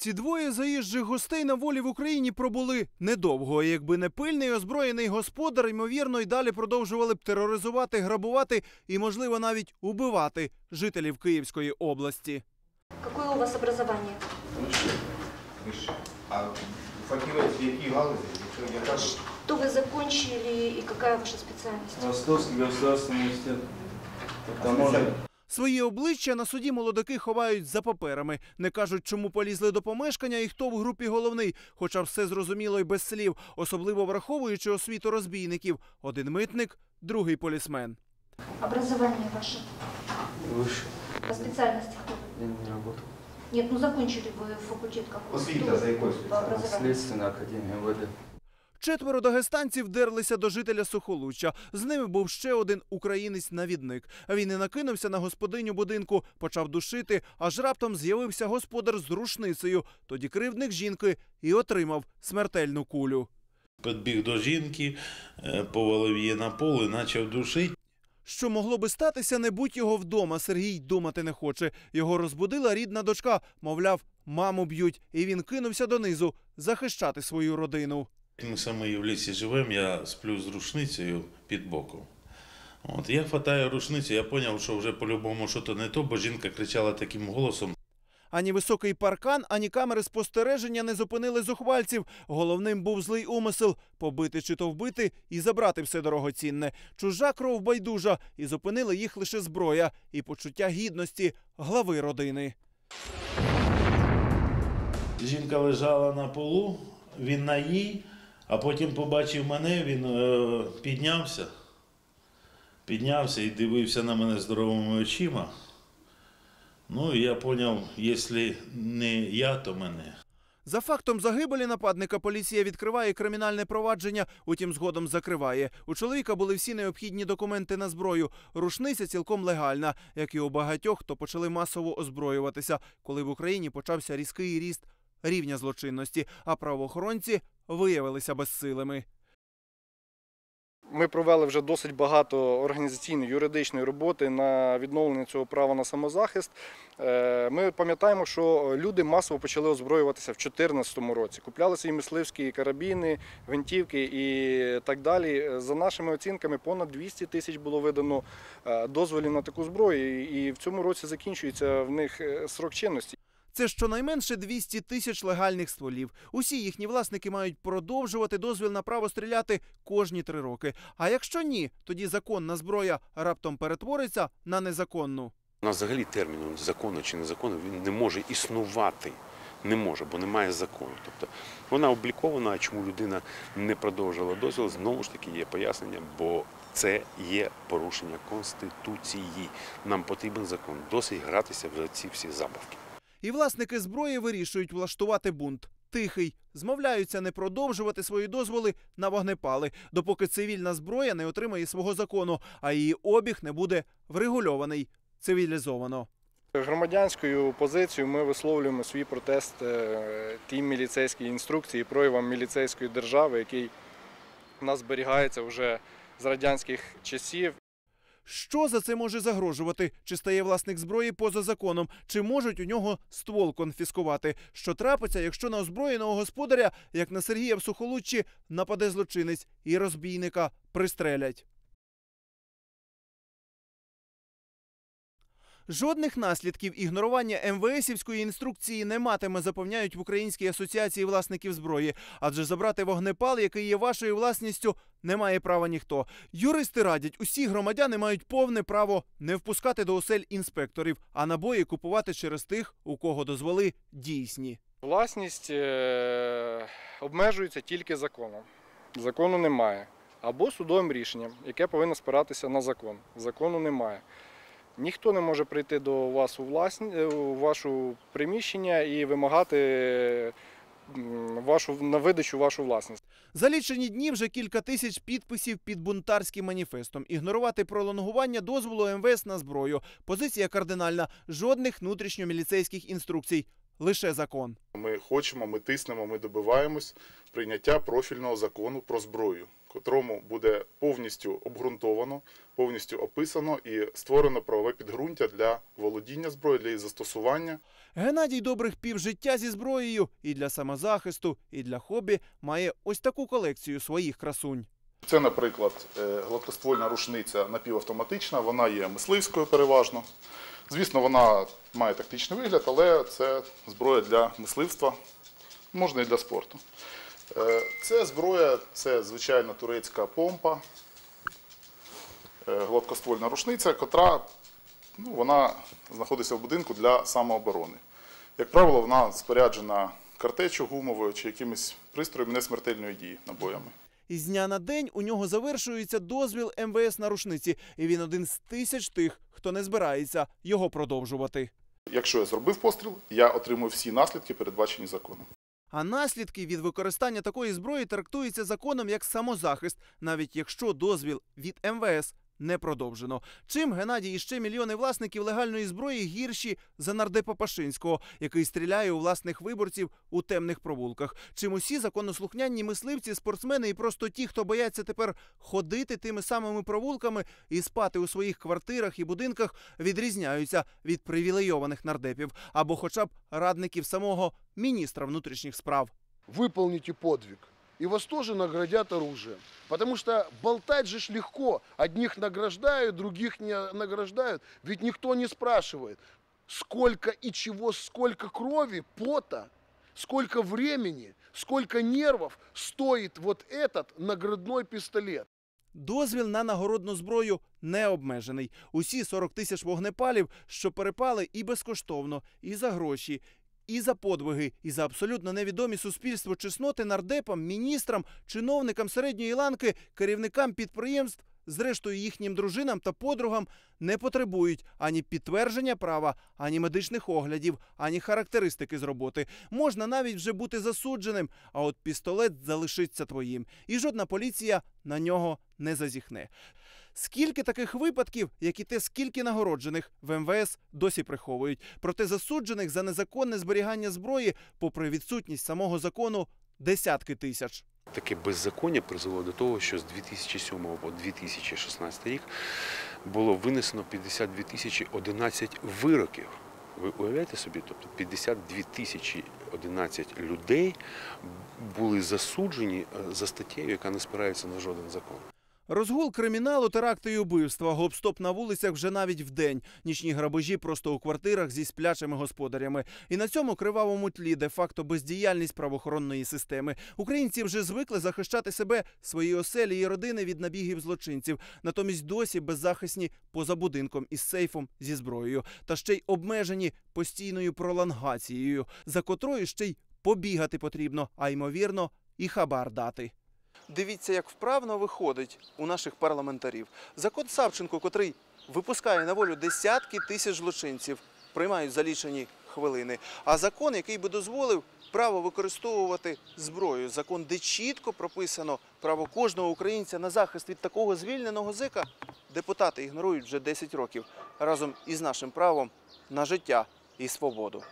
Ці двоє заїжджих гостей на волі в Україні пробули недовго. І Якби не пильний озброєний господар, ймовірно, й далі продовжували б тероризувати, грабувати і, можливо, навіть убивати жителів Київської області. Какое у вас образование? Вище. Вище. А фахівець в якій галузі? Яка ж- Что вы закончили и какая ваша специальность? Ростовский государственный университет. Таможня. Свої обличчя на суді молодики ховають за паперами, не кажуть, чому полізли до помешкання і хто в групі головний, хоча все зрозуміло й без слів, особливо враховуючи освіту розбійників. Один митник, другий полісмен. Образование ваше. Выше. По специальности кто? Я не работал. Нет, ну закончили вы факультет какой? Освіта за якою По спеціальністю? образованию. Следственная академия МВД. Четверо дагестанців дерлися до жителя Сухолуччя. З ними був ще один українець-навідник. Він і накинувся на господиню будинку, почав душити, аж раптом з'явився господар з рушницею. Тоді кривдник жінки і отримав смертельну кулю. Підбіг до жінки, е, повалив її на пол і почав душити. Що могло би статися, не будь його вдома. Сергій думати не хоче. Його розбудила рідна дочка. Мовляв, маму б'ють, і він кинувся донизу захищати свою родину. Ми самі в лісі живемо, я сплю з рушницею під боком. От, я хватаю рушницю, я зрозумів, що вже по-любому щось не то, бо жінка кричала таким голосом. Ані високий паркан, ані камери спостереження не зупинили зухвальців. Головним був злий умисел побити чи то вбити і забрати все дорогоцінне. Чужа кров байдужа, і зупинили їх лише зброя і почуття гідності глави родини. Жінка лежала на полу, він на їй, а потім побачив мене, він е, піднявся. Піднявся і дивився на мене здоровими очима. Ну, і я зрозумів, якщо не я, то мене. За фактом загибелі нападника поліція відкриває кримінальне провадження, утім згодом закриває. У чоловіка були всі необхідні документи на зброю. Рушниця цілком легальна, як і у багатьох, хто почали масово озброюватися, коли в Україні почався різкий ріст рівня злочинності, а правоохоронці виявилися безсилими. Ми провели вже досить багато організаційної юридичної роботи на відновлення цього права на самозахист. Е, Ми пам'ятаємо, що люди масово почали озброюватися в 2014 році. Купляли свої мисливські карабіни, гвинтівки і так далі. За нашими оцінками, понад 200 тисяч було видано е, дозволів на таку зброю, і в цьому році закінчується в них е, срок чинності. Це щонайменше 200 тисяч легальних стволів. Усі їхні власники мають продовжувати дозвіл на право стріляти кожні три роки. А якщо ні, тоді законна зброя раптом перетвориться на незаконну. У нас взагалі терміну закону чи незаконно він не може існувати. Не може, бо немає закону. Тобто вона облікована, а чому людина не продовжила дозвіл, знову ж таки є пояснення, бо це є порушення Конституції. Нам потрібен закон. Досить гратися в ці всі забавки. І власники зброї вирішують влаштувати бунт. Тихий, змовляються не продовжувати свої дозволи на вогнепали, допоки цивільна зброя не отримає свого закону, а її обіг не буде врегульований цивілізовано. Громадянською позицією ми висловлюємо свій протест е, тій міліцейській інструкції, проявам міліцейської держави, який у нас зберігається вже з радянських часів. Що за це може загрожувати? Чи стає власник зброї поза законом? Чи можуть у нього ствол конфіскувати? Що трапиться, якщо на озброєного господаря, як на Сергія в Сухолуччі, нападе злочинець і розбійника пристрелять? Жодних наслідків ігнорування МВСівської інструкції не матиме, запевняють в Українській асоціації власників зброї. Адже забрати вогнепал, який є вашою власністю, не має права ніхто. Юристи радять, усі громадяни мають повне право не впускати до осель інспекторів, а набої купувати через тих, у кого дозволи дійсні. Власність е, обмежується тільки законом. Закону немає. Або судовим рішенням, яке повинно спиратися на закон. Закону немає. Ніхто не може прийти до вас у, власні, е, у вашу приміщення і вимагати вашу, на видачу вашу власність. За лічені дні вже кілька тисяч підписів під бунтарським маніфестом. Ігнорувати пролонгування дозволу МВС на зброю. Позиція кардинальна. Жодних внутрішньоміліцейських інструкцій. Лише закон. Ми хочемо, ми тиснемо, ми добиваємось прийняття профільного закону про зброю, котрому буде повністю обґрунтовано, повністю описано і створено правове підґрунтя для володіння зброєю, для її застосування. Геннадій добрих півжиття зі зброєю і для самозахисту, і для хобі має ось таку колекцію своїх красунь. Це, наприклад, е, гладкоствольна рушниця напівавтоматична, вона є мисливською переважно. Звісно, вона має тактичний вигляд, але це зброя для мисливства, можна і для спорту. Е, Це зброя, це звичайна турецька помпа, е, гладкоствольна рушниця, котра ну, вона знаходиться в будинку для самооборони. Як правило, вона споряджена картечю гумовою чи якимось пристроєм несмертельної дії набоями. Із дня на день у нього завершується дозвіл МВС на рушниці, і він один з тисяч тих, хто не збирається його продовжувати. Якщо я зробив постріл, я отримую всі наслідки, передбачені законом. А наслідки від використання такої зброї трактуються законом як самозахист, навіть якщо дозвіл від МВС не продовжено. Чим Геннадій і ще мільйони власників легальної зброї гірші за нардепа Пашинського, який стріляє у власних виборців у темних провулках. Чим усі законослухняні мисливці, спортсмени і просто ті, хто бояться тепер ходити тими самими провулками і спати у своїх квартирах і будинках, відрізняються від привілейованих нардепів або, хоча б радників самого міністра внутрішніх справ. выполните подвиг. И вас тоже наградят оружием. Потому что болтать же ж легко. Одних награждают, других не награждают. Ведь никто не спрашивает, сколько и чего, сколько крови, пота, сколько времени, сколько нервов стоит вот этот наградной пистолет. Дозвіл на нагородну зброю не обмежений. Усі 40 тисяч вогнепалів, що перепали і безкоштовно, і за гроші, і за подвиги, і за абсолютно невідомі суспільству чесноти нардепам, міністрам, чиновникам середньої ланки, керівникам підприємств, зрештою їхнім дружинам та подругам не потребують ані підтвердження права, ані медичних оглядів, ані характеристики з роботи. Можна навіть вже бути засудженим, а от пістолет залишиться твоїм, і жодна поліція на нього не зазіхне. Скільки таких випадків, як і те, скільки нагороджених в МВС досі приховують. Проте засуджених за незаконне зберігання зброї, попри відсутність самого закону, десятки тисяч. Таке беззаконня призвело до того, що з 2007 по 2016 рік було винесено 52 тисячі 11 вироків. Ви уявляєте собі, тобто 52 тисячі 11 людей були засуджені е, за статтєю, яка не спирається на жоден закон. Розгул криміналу, теракти і убивства, гоп-стоп на вулицях вже навіть вдень. Нічні грабежі просто у квартирах зі сплячими господарями. І на цьому кривавому тлі де-факто бездіяльність правоохоронної системи. Українці вже звикли захищати себе, свої оселі і родини від набігів злочинців. Натомість досі беззахисні поза будинком із сейфом зі зброєю, та ще й обмежені постійною пролонгацією, за котрою ще й побігати потрібно, а ймовірно, і хабар дати. Дивіться, як вправно виходить у наших парламентарів. Закон Савченко, котрий випускає на волю десятки тисяч злочинців, приймають за лічені хвилини. А закон, який би дозволив право використовувати зброю, закон, де чітко прописано право кожного українця на захист від такого звільненого зика, депутати ігнорують вже 10 років разом із нашим правом на життя і свободу.